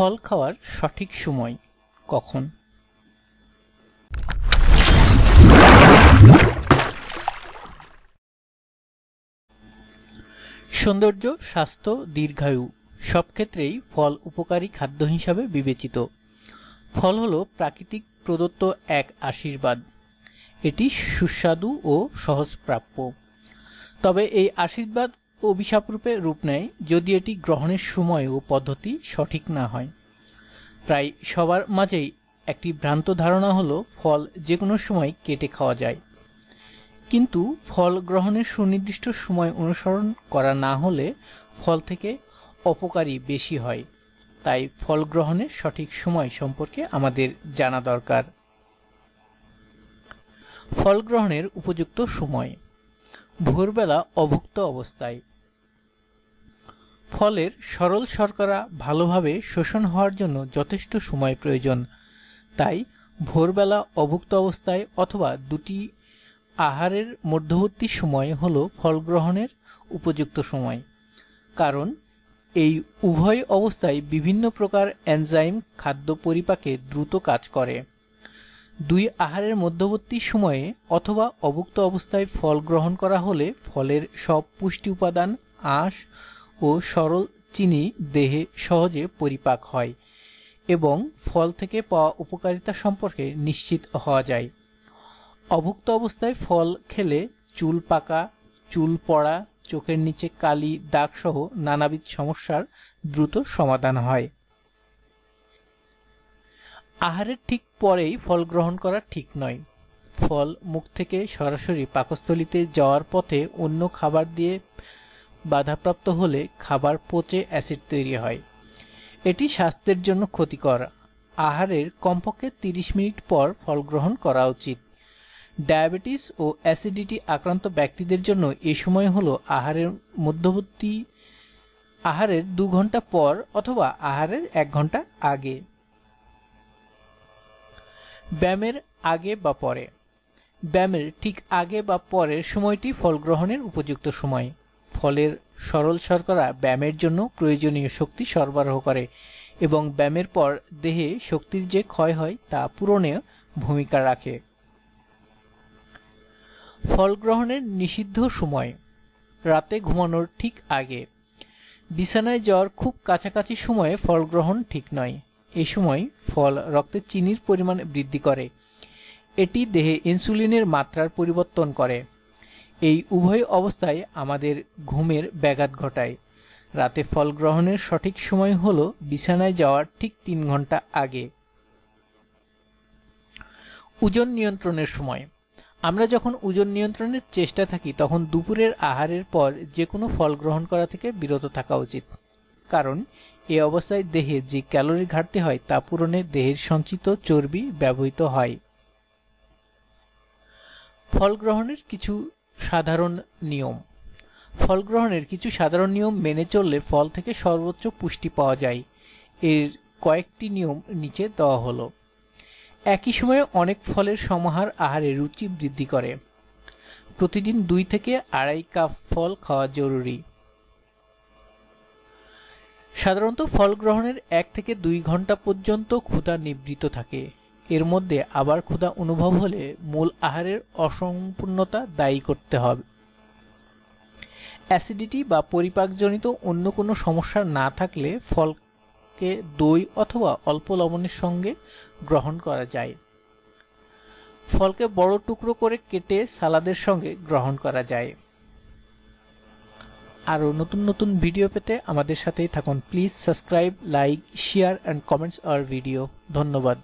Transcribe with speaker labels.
Speaker 1: ফল খাওয়ার সঠিক সময় কখন? সৌন্দর্য, স্বাস্থ্য, দীর্ঘায়ু, সব ক্ষেত্রেই ফল উপকারী খাদ্য হিসাবে বিবেচিত। ফল হল প্রাকৃতিক প্রদত্ত এক আশীর্বাদ। এটি সুস্বাদু ও সহজপ্রাপ্য। তবে এই আশীর্বাদ অভিশাপরূপে রূপ নেয় যদি এটি গ্রহণের সময় ও পদ্ধতি সঠিক না হয়। প্রায় সবার মাঝেই একটি ভ্রান্ত ধারণা হলো, ফল যে কোনো সময় কেটে খাওয়া যায়। কিন্তু ফল গ্রহণের সুনির্দিষ্ট সময় অনুসরণ করা না হলে ফল থেকে অপকারী বেশি হয়। তাই ফল গ্রহণের সঠিক সময় সম্পর্কে আমাদের জানা দরকার। ফল গ্রহণের উপযুক্ত সময়। ভোরবেলা অভুক্ত অবস্থায়। ফলের সরল শর্করা ভালোভাবে শোষণ হওয়ার জন্য যথেষ্ট সময় প্রয়োজন। তাই ভোরবেলা অভুক্ত অবস্থায় অথবা দুটি আহারের মধ্যবর্তী সময় হল ফল গ্রহণের উপযুক্ত সময়। কারণ এই উভয় অবস্থায় বিভিন্ন প্রকার এনজাইম খাদ্য পরিপাকে দ্রুত কাজ করে। দুই আহারের মধ্যবর্তী সময়ে অথবা অভুক্ত অবস্থায় ফল গ্রহণ করা হলে ফলের সব পুষ্টি উপাদান, আঁশ ও সরল চিনি দেহে সহজে পরিপাক হয় এবং ফল থেকে পাওয়া উপকারিতা সম্পর্কে নিশ্চিত হওয়া যায়। অভুক্ত অবস্থায় ফল খেলে চুল পাকা, চুল পড়া, চোখের নিচে কালি দাগ সহ নানাবিধ সমস্যার দ্রুত সমাধান হয়। আহারের ঠিক পরেই ফল গ্রহণ করা ঠিক নয়। ফল মুখ থেকে সরাসরি পাকস্থলিতে যাওয়ার পথে অন্য খাবার দিয়ে বাধাপ্রাপ্ত হলে খাবার পচে অ্যাসিড তৈরি হয়। এটি স্বাস্থ্যের জন্য ক্ষতিকর। আহারের কমপক্ষে তিরিশ মিনিট পর ফল গ্রহণ করা উচিত। ডায়াবেটিস ও অ্যাসিডিটি আক্রান্ত ব্যক্তিদের জন্য এ সময় হল আহারের মধ্যবর্তী আহারের দু ঘণ্টা পর অথবা আহারের এক ঘণ্টা আগে। ব্যায়ামের আগে বা পরে। ব্যায়ামের ঠিক আগে বা পরের সময়টি ফল গ্রহণের উপযুক্ত সময়। ফলের সরল শর্করা ব্যায়ামের জন্য প্রয়োজনীয় শক্তি সরবরাহ করে এবং ব্যায়ামের পর দেহে শক্তির যে ক্ষয় হয় তা পূরণে ভূমিকা রাখে। ফল গ্রহণের নিষিদ্ধ সময়। রাতে ঘুমানোর ঠিক আগে। বিছানায় যাওয়ার খুব কাছাকাছি সময়ে ফল গ্রহণ ঠিক নয়। এ সময় ফল রক্তে চিনির পরিমাণ বৃদ্ধি করে। এটি দেহে ইনসুলিনের মাত্রার পরিবর্তন করে। এই উভয় অবস্থায় আমাদের ঘুমের ব্যাঘাত ঘটায়। রাতে ফল গ্রহণের সঠিক সময় হল বিছানায় যাওয়ার ঠিক তিন ঘণ্টা আগে। ওজন নিয়ন্ত্রণের সময়। আমরা যখন ওজন নিয়ন্ত্রণের চেষ্টা থাকি, তখন দুপুরের আহারের পর যে কোনো ফল গ্রহণ করা থেকে বিরত থাকা উচিত। কারণ, এ অবস্থায় দেহে যে ক্যালোরি ঘাটতি হয়, তা পূরণে দেহের সঞ্চিত চর্বি ব্যবহৃত হয়। ফল গ্রহণের কিছু সাধারণ নিয়ম। ফল গ্রহণের কিছু সাধারণ নিয়ম মেনে চললে ফল থেকে সর্বোচ্চ পুষ্টি পাওয়া যায়। এর কয়েকটি নিয়ম নিচে দেওয়া হলো। একই সময়ে অনেক ফলের সমাহার আহারে রুচি বৃদ্ধি করে। প্রতিদিন দুই থেকে আড়াই কাপ ফল খাওয়া জরুরি। সাধারণত ফল গ্রহণের এক থেকে দুই ঘণ্টা পর্যন্ত ক্ষুধা নিবৃত থাকে। এর মধ্যে আবার ক্ষুধা অনুভব হলে মূল আহারের অসম্পূর্ণতা দায়ী করতে হবে। অ্যাসিডিটি বা পরিপাকজনিত অন্য কোনো সমস্যা না থাকলে ফলকে দই অথবা অল্প লবণের সঙ্গে গ্রহণ করা যায়। ফলকে বড় টুকরো করে কেটে সালাদের সঙ্গে গ্রহণ করা যায়। আরও নতুন নতুন ভিডিও পেতে আমাদের সাথেই থাকুন। Please subscribe, like, share and comments our video ধন্যবাদ।